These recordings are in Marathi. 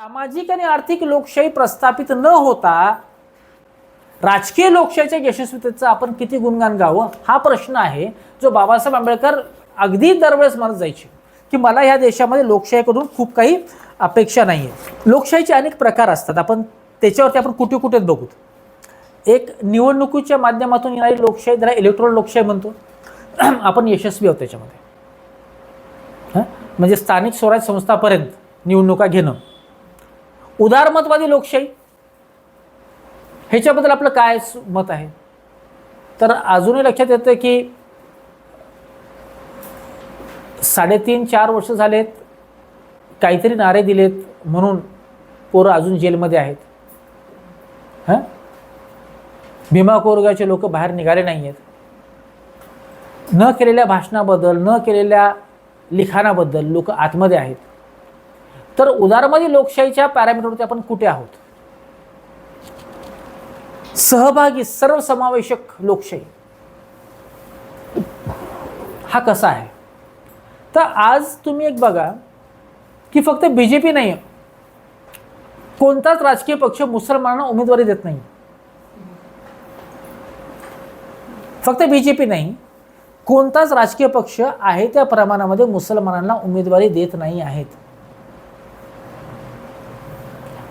सामाजिक आणि आर्थिक लोकशाही प्रस्थापित न होता राजकीय लोकशाहीच्या यशस्वीतेचं आपण किती गुणगान गावं? हा प्रश्न आहे जो बाबासाहेब आंबेडकर अगदी दरवेळेस म्हणत जायचे की मला ह्या देशामध्ये लोकशाहीकडून खूप काही अपेक्षा नाही आहे लोकशाहीचे अनेक प्रकार असतात. आपण त्याच्यावरती आपण कुठे कुठेच बघू. एक निवडणुकीच्या माध्यमातून येणारी लोकशाही जरा इलेक्ट्रॉनिक लोकशाही म्हणतो आपण यशस्वी आहोत त्याच्यामध्ये. म्हणजे स्थानिक स्वराज संस्थापर्यंत निवडणुका घेणं. उदारमतवादी लोकशाही? ह्याच्याबद्दल आपलं काय मत आहे? तर अजूनही लक्षात येतं की साडेतीन चार वर्ष झालेत काहीतरी नारे दिलेत म्हणून पोरं अजून जेलमध्ये आहेत. हां? भीमा कोरगावचे लोक बाहेर निघाले नाही आहेत न केलेल्या भाषणाबद्दल न केलेल्या लिखाणाबद्दल लोक आतमध्ये आहेत. तर उदारमती लोकशाहीच्या पॅरामीटरवरती आपण कुठे आहोत? सहभागी सर्वसमावेशक लोकशाही. हा कसा आहे? तर आज तुम्ही एक बघा की फक्त बी जे पी नाही कोणताच राजकीय पक्ष मुसलमानांना उमेदवारी देत नाही फक्त बी जे पी नाही. कोणताच राजकीय पक्ष आहे त्या प्रमाणामध्ये मुसलमानांना उमेदवारी देत नाही आहेत.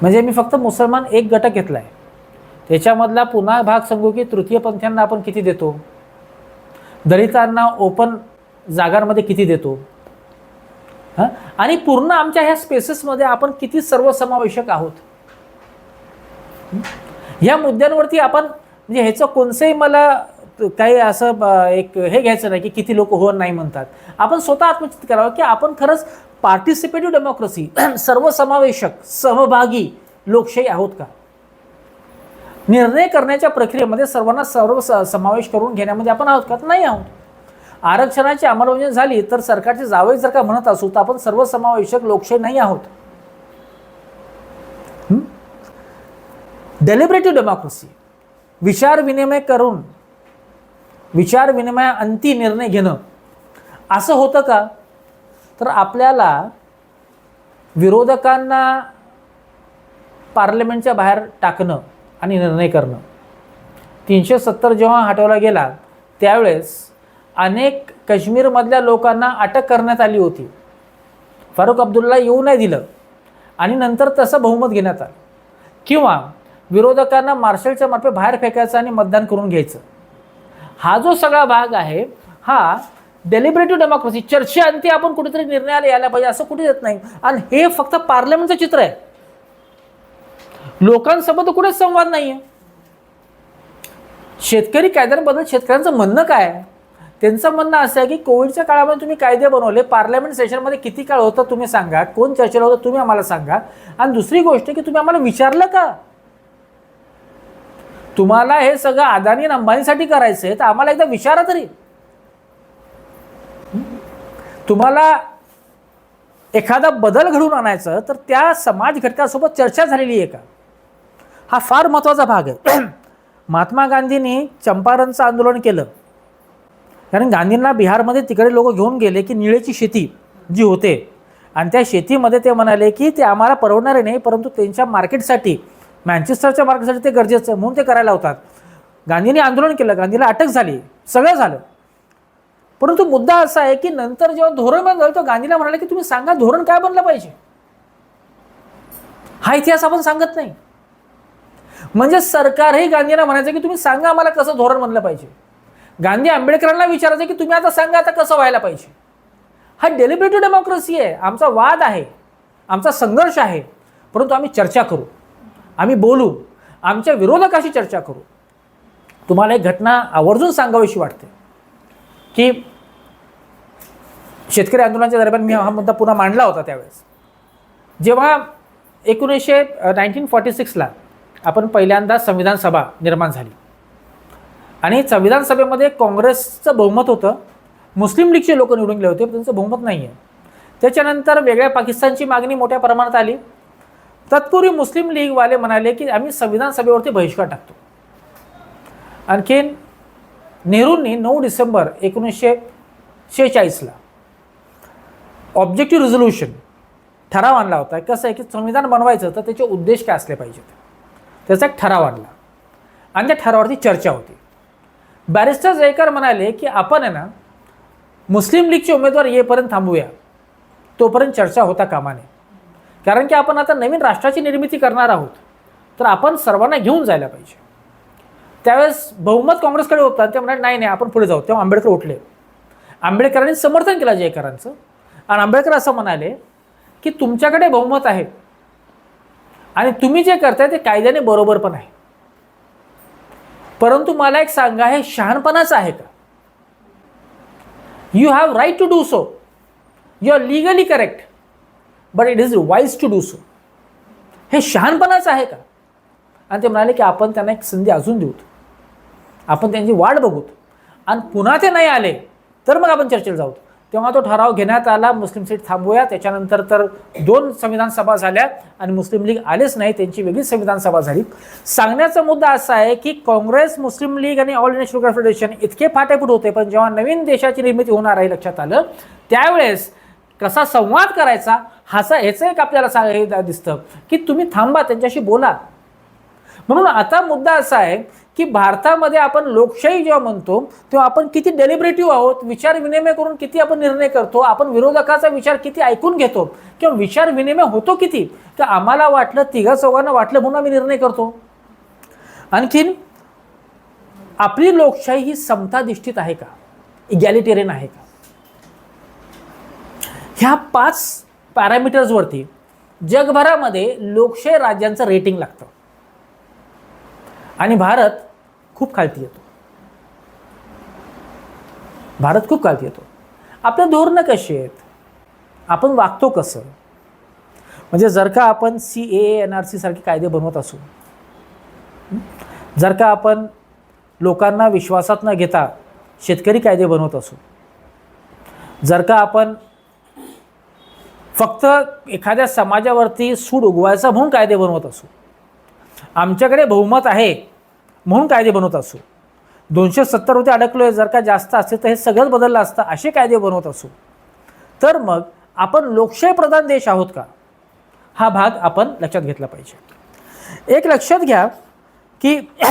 म्हणजे मी फक्त मुसलमान एक घटक घेतला आहे त्याच्यामधला पुन्हा भाग सांगू की तृतीयपंथीयांना आपण किती देतो? दलितांना ओपन जागांमध्ये किती देतो? हां? आणि पूर्ण आमच्या ह्या स्पेसेसमध्ये आपण किती सर्वसमावेशक आहोत? ह्या मुद्द्यांवरती आपण म्हणजे ह्याचं कोणचंही मला काही असं एक हे घ्यायचं नाही की किती लोक हो नाही म्हणतात. आपण स्वतः आत्मचित करावं की आपण खरंच पार्टिसिपेटिव्ह डेमोक्रेसी सर्वसमावेशक सहभागी लोकशाही आहोत का? निर्णय करण्याच्या प्रक्रियेमध्ये सर्वांना सर्व स- समावेश करून घेण्यामध्ये आपण आहोत का? तर नाही आहोत. आरक्षणाची अंमलबजावणी झाली तर सरकारचे जावे जर का म्हणत असू तर आपण सर्वसमावेशक लोकशाही नाही आहोत. डेलिब्रेटिव्ह डेमोक्रेसी विचार विनिमय करून विचार विनिमय अंती निर्णय घेणं. असं होतं का? तर आपल्याला विरोधकांना पार्लमेंटच्या बाहेर टाकणं आणि निर्णय करणं. तीनशे सत्तर जेव्हा हटवला गेला त्यावेळेस अनेक काश्मीरमधल्या लोकांना अटक करण्यात आली होती. फारुख अब्दुल्ला येऊ नाही दिलं आणि नंतर तसं बहुमत घेण्यात आलं. किंवा विरोधकांना मार्शलच्या मार्फे बाहेर फेकायचं आणि मतदान करून घ्यायचं. हा जो सगळा भाग आहे हा डेलिब्रेटिव्ह डेमोक्रेसी चर्चेअंती आपण कुठेतरी निर्णयाला यायला पाहिजे असं कुठे येत नाही. आणि हे फक्त पार्लमेंटचं चित्र आहे. लोकांसोबत कुठेच संवाद नाही आहे शेतकरी कायद्यांबद्दल शेतकऱ्यांचं म्हणणं काय आहे? त्यांचं म्हणणं असं आहे की कोविडच्या काळामध्ये तुम्ही कायदे बनवले पार्लमेंट सेशनमध्ये किती काळ होतं तुम्ही सांगा कोण चर्चेला होतं तुम्ही आम्हाला सांगा. आणि दुसरी गोष्ट की तुम्ही आम्हाला विचारलं का? तुम्हाला हे सगळं अदानी आणि अंबानीसाठी करायचं आहे तर आम्हाला एकदा विचारा तरी. तुम्हाला एखादा बदल घडवून आणायचं तर त्या समाज घटकासोबत चर्चा झालेली आहे का? हा फार महत्त्वाचा भाग आहे. महात्मा गांधींनी चंपारणचं आंदोलन केलं. कारण गांधींना बिहारमध्ये तिकडे लोक घेऊन गेले की निळेची शेती जी होते आणि त्या शेतीमध्ये ते म्हणाले की ते आम्हाला परवडणारे नाही परंतु त्यांच्या मार्केटसाठी मँचेस्टरच्या मार्केटसाठी ते गरजेचं आहे म्हणून ते करायला होतात गांधींनी आंदोलन केलं गांधीला अटक झाली सगळं झालं. परंतु मुद्दा असा आहे की नंतर जेव्हा धोरण बनलं झालं, तेव्हा गांधीला म्हणाले की तुम्ही सांगा धोरण काय बनलं पाहिजे. हा इतिहास आपण सांगत नाही. म्हणजे सरकारही गांधींना म्हणायचं की तुम्ही सांगा आम्हाला कसं धोरण बनलं पाहिजे. गांधी आंबेडकरांना विचारायचं की तुम्ही आता सांगा आता कसं व्हायला पाहिजे. हा डेलिब्रेटिव्ह डेमोक्रेसी आहे. आमचा वाद आहे. आमचा संघर्ष आहे. परंतु आम्ही चर्चा करू. आम्ही बोलू. आमच्या विरोधकाशी चर्चा करू. तुम्हाला एक घटना आवर्जून सांगावीशी वाटते. की शेतकरी आंदोलनाच्या दरम्यान मी हा मुद्दा पुन्हा मांडला होता त्यावेळेस. जेव्हा एकोणीसशे नाईन्टीन फॉर्टी सिक्सला आपण पहिल्यांदा संविधान सभा निर्माण झाली. आणि संविधान सभेमध्ये काँग्रेसचं बहुमत होतं. मुस्लिम लीगचे लोक निवडून गेले होते पण त्यांचं बहुमत नाही आहे त्याच्यानंतर वेगळ्या पाकिस्तानची मागणी मोठ्या प्रमाणात आली. तत्पूर्वी मुस्लिम लीगवाले म्हणाले की आम्ही संविधान सभेवरती बहिष्कार टाकतो. आणखीन नेहरूंनी नऊ डिसेंबर एकोणीसशे शेहेचाळीसला ऑब्जेक्टिव्ह रिझोल्युशन ठराव आणला होता. कसं आहे की संविधान बनवायचं तर त्याचे उद्देश काय असले पाहिजेत त्याचा एक ठराव आणला. आणि त्या ठरावावरती चर्चा होती. बॅरिस्टर जयकर म्हणाले की आपण आहे ना मुस्लिम लीगचे उमेदवार येईपर्यंत थांबूया. तोपर्यंत चर्चा होता कामाने. कारण की आपण आता नवीन राष्ट्राची निर्मिती करणार आहोत. तर आपण सर्वांना घेऊन जायला पाहिजे. त्यावेळेस बहुमत काँग्रेसकडे होतं आणि ते म्हणाले नाही नाही आपण पुढे जाऊ. तेव्हा आंबेडकर उठले. आंबेडकरांनी समर्थन केलं जयकरांचं. आणि आंबेडकर असं म्हणाले की तुमच्याकडे बहुमत आहे. आणि तुम्ही जे करताय ते कायद्याने बरोबर पण आहे. परंतु मला एक सांगा हे शहाणपणाचं आहे का? You have right to do so you are legally correct but it is wise to do so हे शहाणपणाचं आहे का? आणि ते म्हणाले की आपण त्यांना एक संधी अजून देऊत आपण त्यांची वाट बघूत. आणि पुन्हा ते नाही आले तर मग आपण चर्चेला जाऊ तेव्हा तो ठराव घेण्यात आला मुस्लिम सीट थांबवूया त्याच्यानंतर तर दोन संविधान सभा झाल्या आणि मुस्लिम लीग आलेच नाही त्यांची वेगळीच संविधान सभा झाली. सांगण्याचा मुद्दा असा आहे की काँग्रेस मुस्लिम लीग आणि ऑल इंडिया शुगर फेडरेशन इतके फाटेफूट होते पण जेव्हा नवीन देशाची निर्मिती होणार आहे लक्षात आलं त्यावेळेस कसा संवाद करायचा हाचा ह्याचं एक आपल्याला सांग हे दिसतं की तुम्ही थांबा त्यांच्याशी बोला. म्हणून आता मुद्दा असा आहे की भारतामध्ये आपण लोकशाही जेव्हा म्हणतो तेव्हा आपण किती डेलिब्रेटिव्ह आहोत विचार विनिमय करून किती आपण निर्णय करतो आपण विरोधकाचा विचार किती ऐकून घेतो किंवा विचार विनिमय होतो किती तर आम्हाला वाटलं तिघा चौघांना वाटलं म्हणून आम्ही निर्णय करतो. आणखीन आपली लोकशाही ही समताधिष्ठित आहे का? इगॅलिटेरियन आहे का? ह्या पाच पॅरामीटर्सवरती जगभरामध्ये लोकशाही राज्यांचं रेटिंग लागतं. आणि भारत खूप खालती येतो. भारत खूप खालती येतो. आपले धोरणं कशी आहेत? आपण वागतो कसं? म्हणजे जर का आपण C A N R C सारखे कायदे बनवत असू जर का आपण लोकांना विश्वासात न घेता शेतकरी कायदे बनवत असू जर का आपण फक्त एखाद्या समाजावरती सूड उगवायचा म्हणून कायदे बनवत असू आमच्याकडे बहुमत आहे म्हणून कायदे बनवत असू. दोनशे सत्तरवरती अडकलो आहे जर का जास्त असते तर हे सगळंच बदललं असतं असे कायदे बनवत असू. तर मग आपण लोकशाही प्रधान देश आहोत का? हा भाग आपण लक्षात घेतला पाहिजे. एक लक्षात घ्या की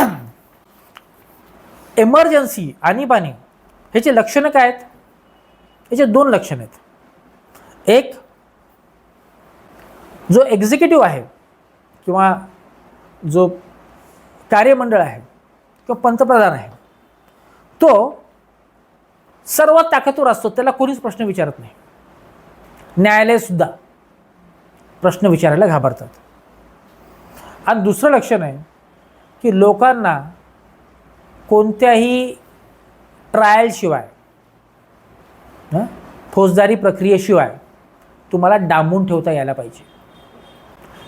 एमर्जन्सी आणीबाणी ह्याची लक्षणं काय आहेत? ह्याचे दोन लक्षणं आहेत. एक जो एक्झिक्युटिव्ह आहे किंवा जो कार्यमंडळ आहे किंवा पंतप्रधान आहे. तो सर्वात ताकदवर असतो त्याला कोणीच प्रश्न विचारत नाही. न्यायालयसुद्धा प्रश्न विचारायला घाबरतात. आणि दुसरं लक्षण आहे की लोकांना कोणत्याही ट्रायलशिवाय फौजदारी प्रक्रियेशिवाय तुम्हाला डांबून ठेवता यायला पाहिजे.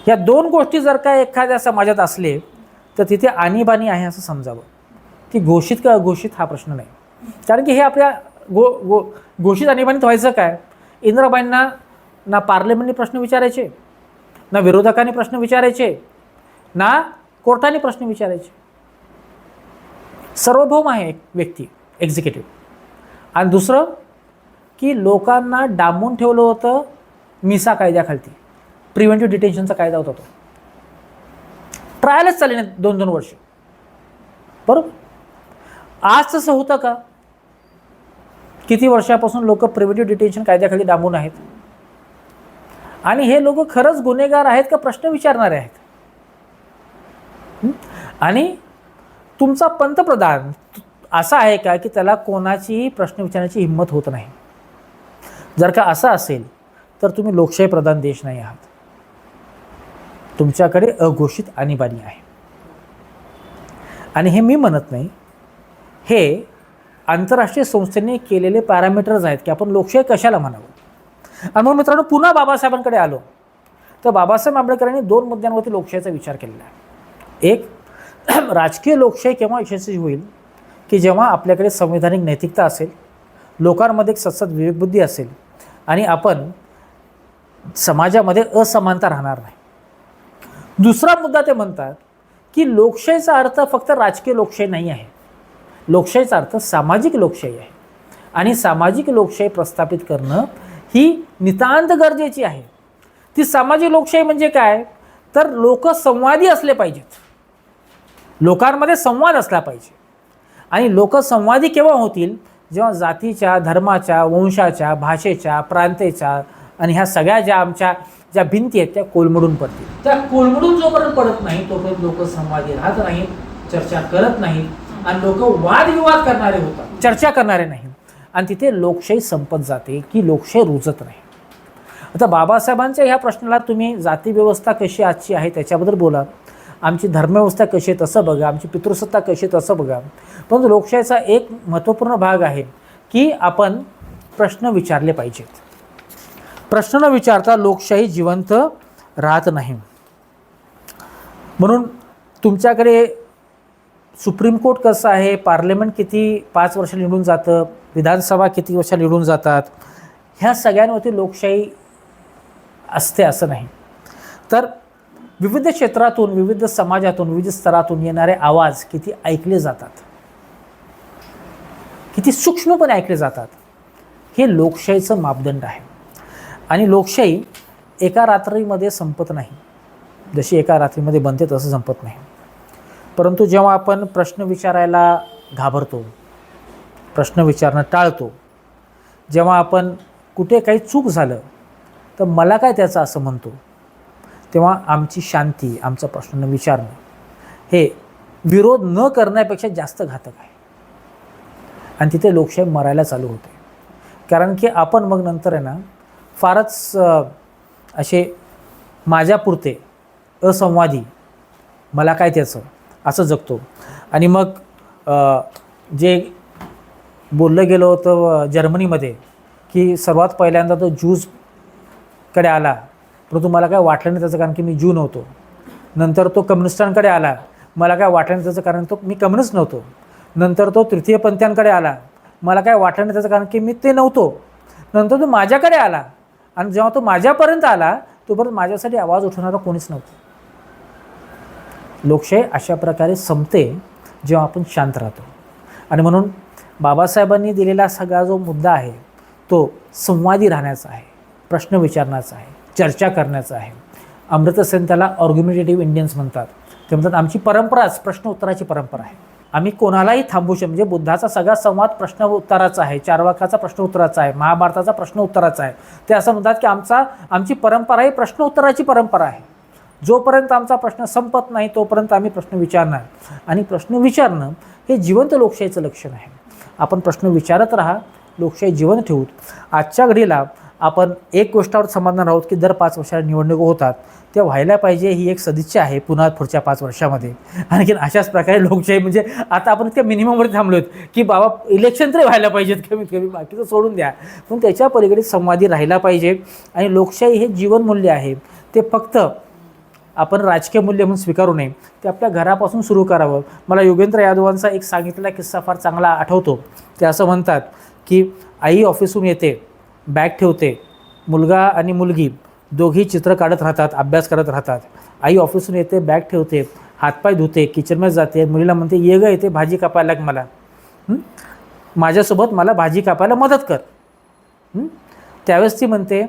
या दोन गोष्टी जर का एखाद्या समाजात असले तर तिथे आणीबाणी आहे असं समजावं. की घोषित का अघोषित हा प्रश्न नाही. कारण की हे आपल्या गो गो घोषित आणीबाणीत व्हायचं काय? इंदिराबाईंना ना पार्लमेंटने प्रश्न विचारायचे ना विरोधकांनी प्रश्न विचारायचे ना कोर्टाने प्रश्न विचारायचे. सार्वभौम आहे एक व्यक्ती एक्झिक्युटिव्ह आणि दुसरं की लोकांना डांबून ठेवलं होतं मिसा कायद्याखालती. प्रिव्हेंटिव्ह डिटेन्शनचा कायदा होता तो. ट्रायलच चालले नाही दोन दोन वर्ष. बरोबर? आज तसं होतं का? किती वर्षापासून लोक प्रिव्हेटिव्ह डिटेन्शन कायद्याखाली डांबून आहेत? आणि हे लोक खरंच गुन्हेगार आहेत का प्रश्न विचारणारे आहेत? आणि तुमचा पंतप्रधान असा आहे का की त्याला कोणाचीही प्रश्न विचारण्याची हिंमत होत नाही? जर का असं असेल तर तुम्ही लोकशाही प्रधान देश नाही आहात. तुमच्याकडे अघोषित आणीबाणी आहे. आणि हे मी म्हणत नाही हे आंतरराष्ट्रीय संस्थेने केलेले पॅरामीटर्स आहेत की आपण लोकशाही कशाला म्हणावं? आणि मग मित्रांनो पुन्हा बाबासाहेबांकडे आलो. तर बाबासाहेब आंबेडकरांनी दोन मुद्द्यांवरती लोकशाहीचा विचार केलेला आहे. एक राजकीय लोकशाही केव्हा यशस्वी होईल? की जेव्हा आपल्याकडे संवैधानिक नैतिकता असेल लोकांमध्ये एक सतत विवेकबुद्धी असेल आणि आपण समाजामध्ये असमानता राहणार नाही? दुसरा मुद्दा ते म्हणतात की लोकशाहीचा अर्थ फक्त राजकीय लोकशाही नाही आहे. लोकशाहीचा अर्थ सामाजिक लोकशाही आहे. आणि सामाजिक लोकशाही प्रस्थापित करणं ही नितांत गरजेची आहे. ती सामाजिक लोकशाही म्हणजे काय? तर लोक संवादी असले पाहिजेत. लोकांमध्ये संवाद असला पाहिजे. आणि लोक संवादी केव्हा होतील? जेव्हा जातीच्या धर्माच्या वंशाच्या भाषेच्या प्रांतेच्या आणि ह्या सगळ्या ज्या आमच्या ज्या भिंती आहेत त्या कोलमडून पडतील. त्या कोलमडून जोपर्यंत पडत नाही तोपर्यंत लोक संवादी राहत नाहीत चर्चा करत नाहीत आणि लोक वादविवाद करणारे होतात. चर्चा करणारे नाही. आणि तिथे लोकशाही संपत जाते की लोकशाही रुजत नाही. आता बाबासाहेबांच्या ह्या प्रश्नाला तुम्ही जातीव्यवस्था कशी आजची आहे त्याच्याबद्दल बोला. आमची धर्मव्यवस्था कशी आहे तसं बघा. आमची पितृसत्ता कशी आहे तसं बघा. परंतु लोकशाहीचा एक महत्त्वपूर्ण भाग आहे की आपण प्रश्न विचारले पाहिजेत. प्रश्न न विचारता लोकशाही जिवंत राहत नाही. म्हणून तुमच्याकडे सुप्रीम कोर्ट कसं आहे? पार्लमेंट किती पाच वर्ष निवडून जातं? विधानसभा किती वर्ष निवडून जातात? ह्या सगळ्यांवरती लोकशाही असते असं नाही. तर विविध क्षेत्रातून विविध समाजातून विविध स्तरातून येणारे आवाज किती ऐकले जातात? किती सूक्ष्मपणे ऐकले जातात? हे लोकशाहीचं मापदंड आहे. आणि लोकशाही एका रात्रीमध्ये संपत नाही. जशी एका रात्रीमध्ये बनते तसं संपत नाही. परंतु जेव्हा आपण प्रश्न विचारायला घाबरतो प्रश्न विचारणं टाळतो जेव्हा आपण कुठे काही चूक झालं तर मला काय त्याचं असं म्हणतो? तेव्हा आमची शांती आमचा प्रश्न विचारणं हे विरोध न करण्यापेक्षा जास्त घातक आहे. आणि तिथे लोकशाही मरायला चालू होते. कारण की आपण मग नंतर आहे ना फारच असे माझ्यापुरते असंवादी मला काय त्याचं असं जगतो. आणि मग जे बोललं गेलं होतं जर्मनीमध्ये की सर्वात पहिल्यांदा तो ज्यूजकडे आला परंतु मला काय वाटलं नाही त्याचं कारण की मी ज्यू नव्हतो. नंतर तो कम्युनिस्टांकडे आला मला काय वाटलं नाही त्याचं कारण तो मी कम्युनिस्ट नव्हतो. नंतर तो तृतीयपंथ्यांकडे आला मला काय वाटलं नाही त्याचं कारण की मी ते नव्हतो. नंतर तो माझ्याकडे आला आणि जेव्हा तो माझ्यापर्यंत आला तोपर्यंत माझ्यासाठी आवाज उठवणारा कोणीच नव्हतं. लोकशाही अशा प्रकारे संपते जेव्हा आपण शांत राहतो. आणि म्हणून बाबासाहेबांनी दिलेला सगळा जो मुद्दा आहे तो संवादी राहण्याचा आहे प्रश्न विचारण्याचा आहे चर्चा करण्याचा आहे. अमृतसेन त्याला ऑर्ग्युमेटेटिव्ह इंडियन्स म्हणतात. ते म्हणतात आमची परंपराच प्रश्न उत्तराची परंपरा आहे. आम्ही कोणालाही थांबू शकतो म्हणजे बुद्धाचा सगळा संवाद प्रश्न उत्तराचा आहे चारवाकाचा प्रश्न उत्तराचा आहे महाभारताचा प्रश्न उत्तराचा आहे. ते असं म्हणतात की आमचा आमची परंपरा ही प्रश्न उत्तराची परंपरा आहे. जोपर्यंत आमचा प्रश्न संपत नाही तोपर्यंत आम्ही प्रश्न विचारणार. आणि प्रश्न विचारणं हे जिवंत लोकशाहीचं लक्षण आहे. आपण प्रश्न विचारत राहा लोकशाही जिवंत ठेवू आजच्या घडीला आपण एक गोष्टावर समाधान आहोत की दर पाच वर्षाला निवडणुका होतात ते व्हायला पाहिजे ही एक सदिच्छा आहे पुन्हा पुढच्या पाच वर्षामध्ये. आणखीन अशाच प्रकारे लोकशाही म्हणजे आता आपण त्या मिनिममवर थांबलो आहेत की बाबा इलेक्शन तरी व्हायला पाहिजेत कमीत कमी बाकीचं सोडून द्या. पण त्याच्या पलीकडे संवादी राहिला पाहिजे आणि लोकशाही हे जीवनमूल्य आहे. ते फक्त आपण राजकीय मूल्य म्हणून स्वीकारू नये ते आपल्या घरापासून सुरू करावं. मला योगेंद्र यादवांचा एक सांगितलेला किस्सा फार चांगला आठवतो. ते असं म्हणतात की आई ऑफिसहून येते बॅग ठेवते. मुलगा आणि मुलगी दोघी चित्र काढत राहतात अभ्यास करत राहतात. आई ऑफिसून येते बॅग ठेवते हातपाय धुते किचनमध्ये जाते. मुलीला म्हणते ये ग येते भाजी कापायला लाग मला. माझ्यासोबत मला भाजी कापायला मदत कर. त्यावेळेस ती म्हणते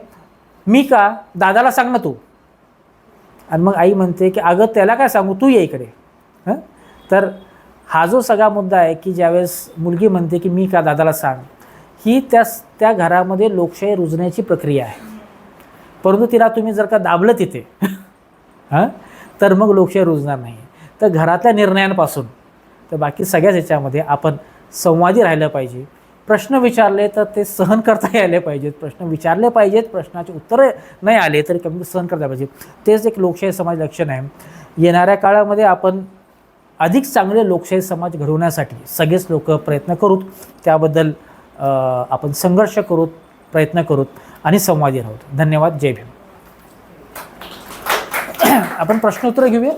मी का? दादाला सांग ना तू. आणि मग आई म्हणते की अगं त्याला काय सांगू? तू ये इकडे. हं? तर हा जो सगळा मुद्दा आहे की ज्यावेळेस मुलगी म्हणते की मी का दादाला सांग? ही त्या त्या घरामध्ये लोकशाही रुजण्याची प्रक्रिया आहे. परंतु तिला तुम्ही जर का दाबलं तिथे हां तर मग लोकशाही रुजणार नाही. तर घरातल्या निर्णयांपासून तर बाकी सगळ्याच ह्याच्यामध्ये आपण संवादी राहिलं पाहिजे. प्रश्न विचारले तर ते सहन करता यायला पाहिजेत. प्रश्न विचारले पाहिजेत प्रश्नाचे उत्तरं नाही आले तरी कमी सहन करता पाहिजे तेच एक लोकशाही समाज लक्षण आहे. येणाऱ्या काळामध्ये आपण अधिक चांगले लोकशाही समाज घडवण्यासाठी सगळेच लोक प्रयत्न करूत. त्याबद्दल आपण संघर्ष करूत प्रयत्न करूत आणि संवादी राहूत. धन्यवाद. जय भीम. आपण प्रश्नोत्तर घेऊया.